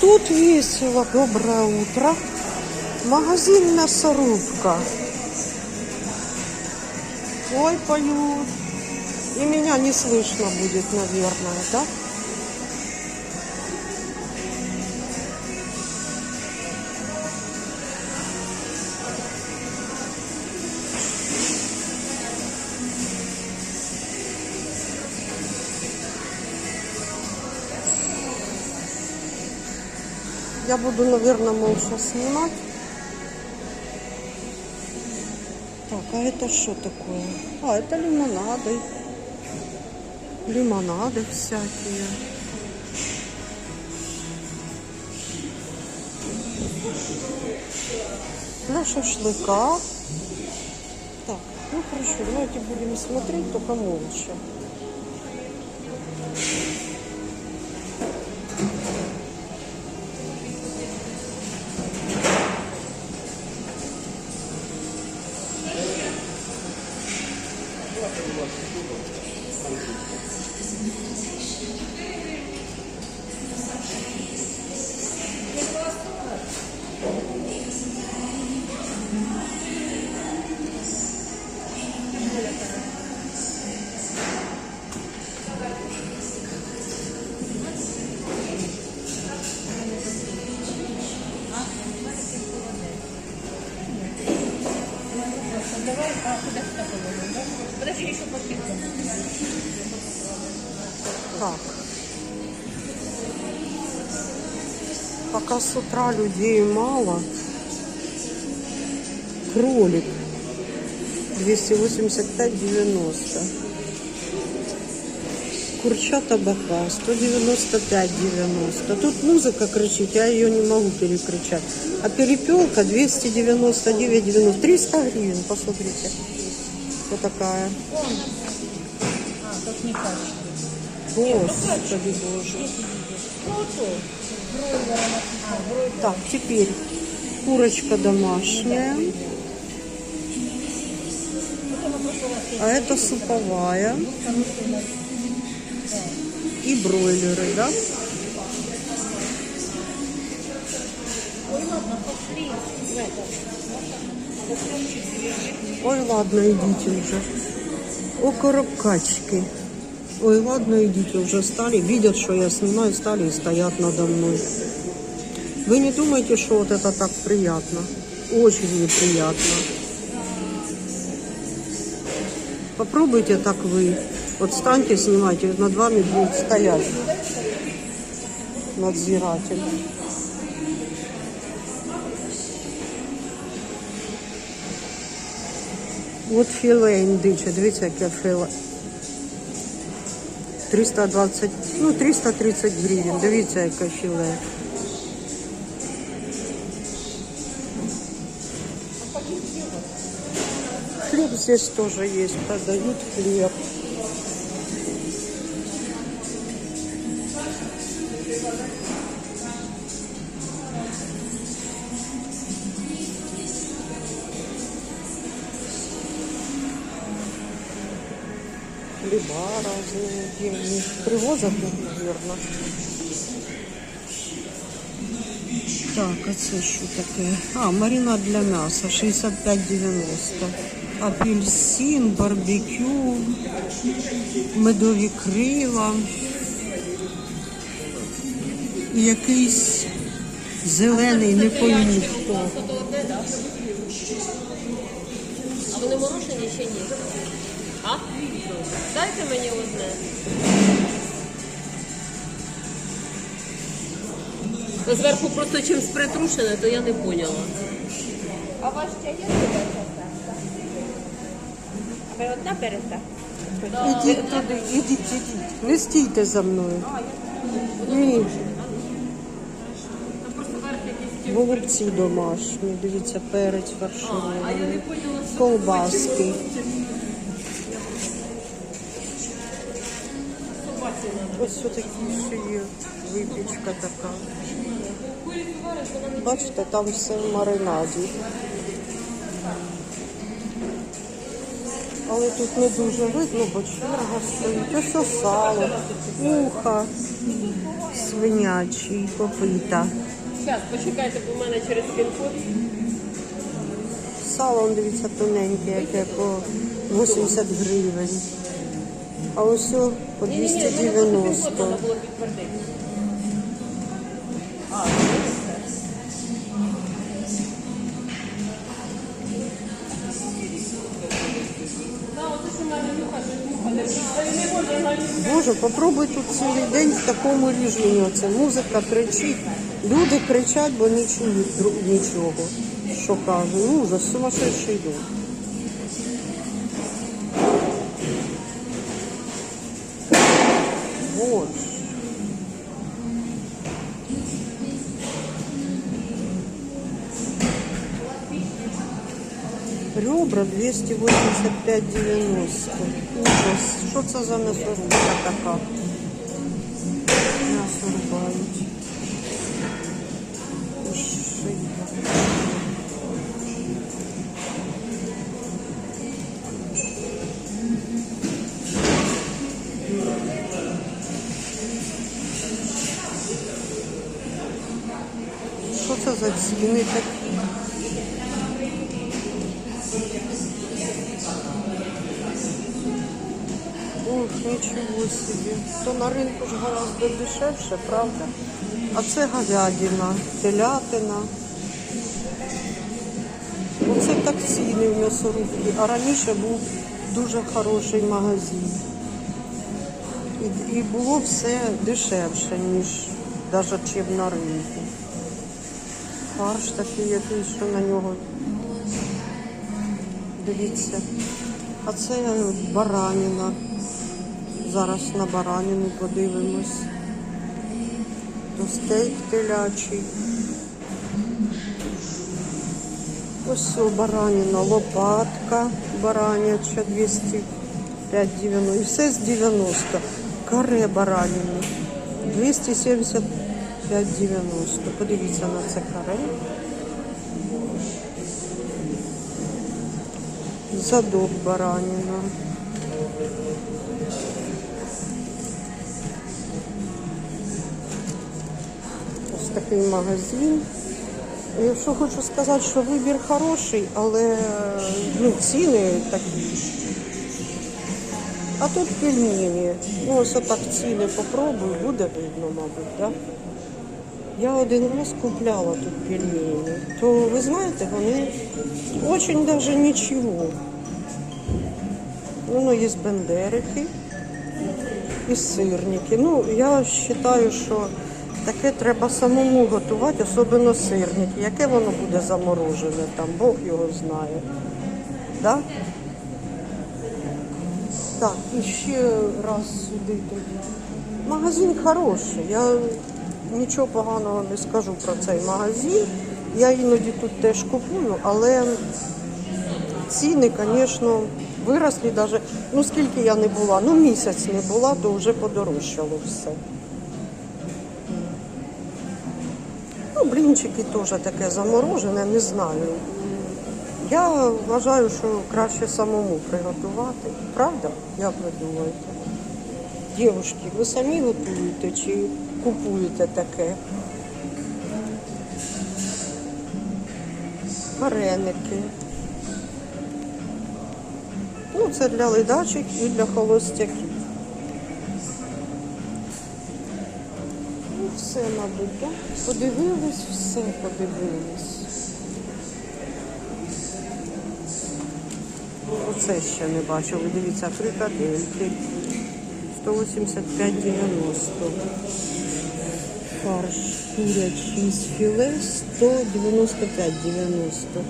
тут весело. Доброе утро. Магазин мясорубка. Ой, поют. И меня не слышно будет, наверное, да? Я буду, наверное, молча снимать. Так, а это что такое? А, это лимонады. Лимонады всякие. Для шашлыка. Так, ну хорошо, давайте будем смотреть только молча. Так. Пока с утра людей мало. Кролик. 285,90. Курчата бака 195,90. Тут музыка кричит, я ее не могу перекричать. А перепелка 299,90. 300 гривен, посмотрите. Вот такая. Господи боже. Так, теперь курочка домашняя. А это суповая. И бройлеры, да? Ой, ладно. Ой, ладно, идите уже. Окорок качки. Ой, ладно, идите уже стали. Видят, что я снимаю, стали и стоят надо мной. Вы не думаете, что вот это так приятно? Очень неприятно. Попробуйте так вы. Вот станьте, снимайте, над вами будет стоять надзиратель. От філе індиче, дивіться, яке філе. 320, ну 330 гривень, дивіться, яке філе. Хлеб здесь тоже есть, продают хлеб. Хлеба разные, где они привозят. Так, а це що таке? А, маринад для м'яса 65,90. Апельсин, барбекю, медові крила. Якийсь зелений, не пойму хто. А вони морожені ще ні? А? Дайте мені одне. Зверху просто чимсь притрушене, то я не поняла. А у вас ще є ви одна берете? Ідіть туди, ідіть, ідіть. Не стійте за мною. Ні. Голубці домашні, дивіться, перець фарширований, колбаски. Ось такі ще є випічка така. Бачите, там все в маринаді. Але тут не дуже видно, бо черга стоїть. Ось сало, уха, свинячий, копита. Зараз, почекайте, бо в мене через пін-код. Сало, дивіться, тоненьке, яке по 80 гривень. А ось о по Ні-ні-ні, в мене просто пін-код 290. треба було підтвердити. А, Да, оце що в мене муха, щось муха не Та й не може навіть. Боже, попробуй тут цілий день в такому режимі. Оце музика кричить. Люди кричать, бо не чують нічого, що кажуть. Ну, за сумасшедший дом. Боже. Ребра 285,90. Ужас. Що це за м'ясорубка така? За ціни такі? Ух, нічого собі. То на ринку ж гораздо дешевше, правда? А це говядина, телятина. Оце так ціни в м'ясорубці. А раніше був дуже хороший магазин. І було все дешевше, ніж навіть чим на ринку фарш такий який, що на нього. Дивіться. А це е, бараніна. Зараз на бараніну подивимось. То стейк телячий. Ось бараніна, лопатка, бараняча 205,90. І все з 90. Каре бараніна 275. 5,90. Подивіться на це каре. Задок баранина. Ось такий магазин. Якщо хочу сказати, що вибір хороший, але ну, ціни такі. А тут пельмені. Ну, ось отак ціни попробую, буде видно, мабуть, так? Да? Я один раз купляла тут пельмені, то ви знаєте, вони очень даже нічого. Воно є бендерики і сирники. Ну, я вважаю, що таке треба самому готувати, особливо сирники. Яке воно буде заморожене, там Бог його знає. Да? Так, і ще раз сюди тоді. Магазин хороший. Я нічого поганого не скажу про цей магазин. Я іноді тут теж купую, але ціни, звісно, виросли навіть. Ну скільки я не була, ну місяць не була, то вже подорожчало все. Ну, блінчики теж таке заморожене, не знаю. Я вважаю, що краще самому приготувати. Правда? Як ви думаєте? Дівчатки, ви самі готуєте чи купуєте таке? Вареники. Ну, це для ледачих і для холостяків. Ну, все, мабуть, так? Подивились, все подивились. Оце ще не бачив. Ви дивіться, фрикадельки. 185,90. Фарш курячий з філе 195,90.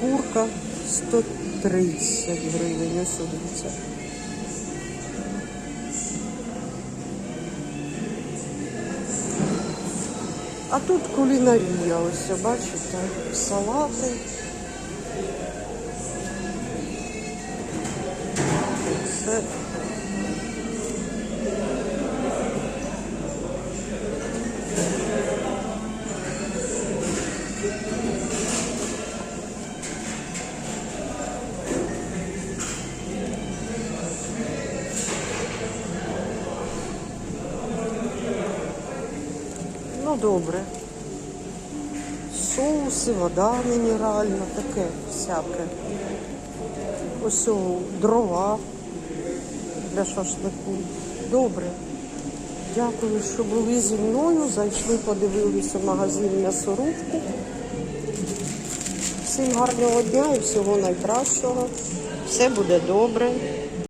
Курка 130 гривень. Ось дивіться. А тут кулінарія, ось бачите, салати. Це Добре. Соуси, вода мінеральна, таке всяке. Ось дрова для шашлику. Добре. Дякую, що були зі мною. Зайшли, подивилися магазин м'ясорубку. Всім гарного дня і всього найкращого. Все буде добре.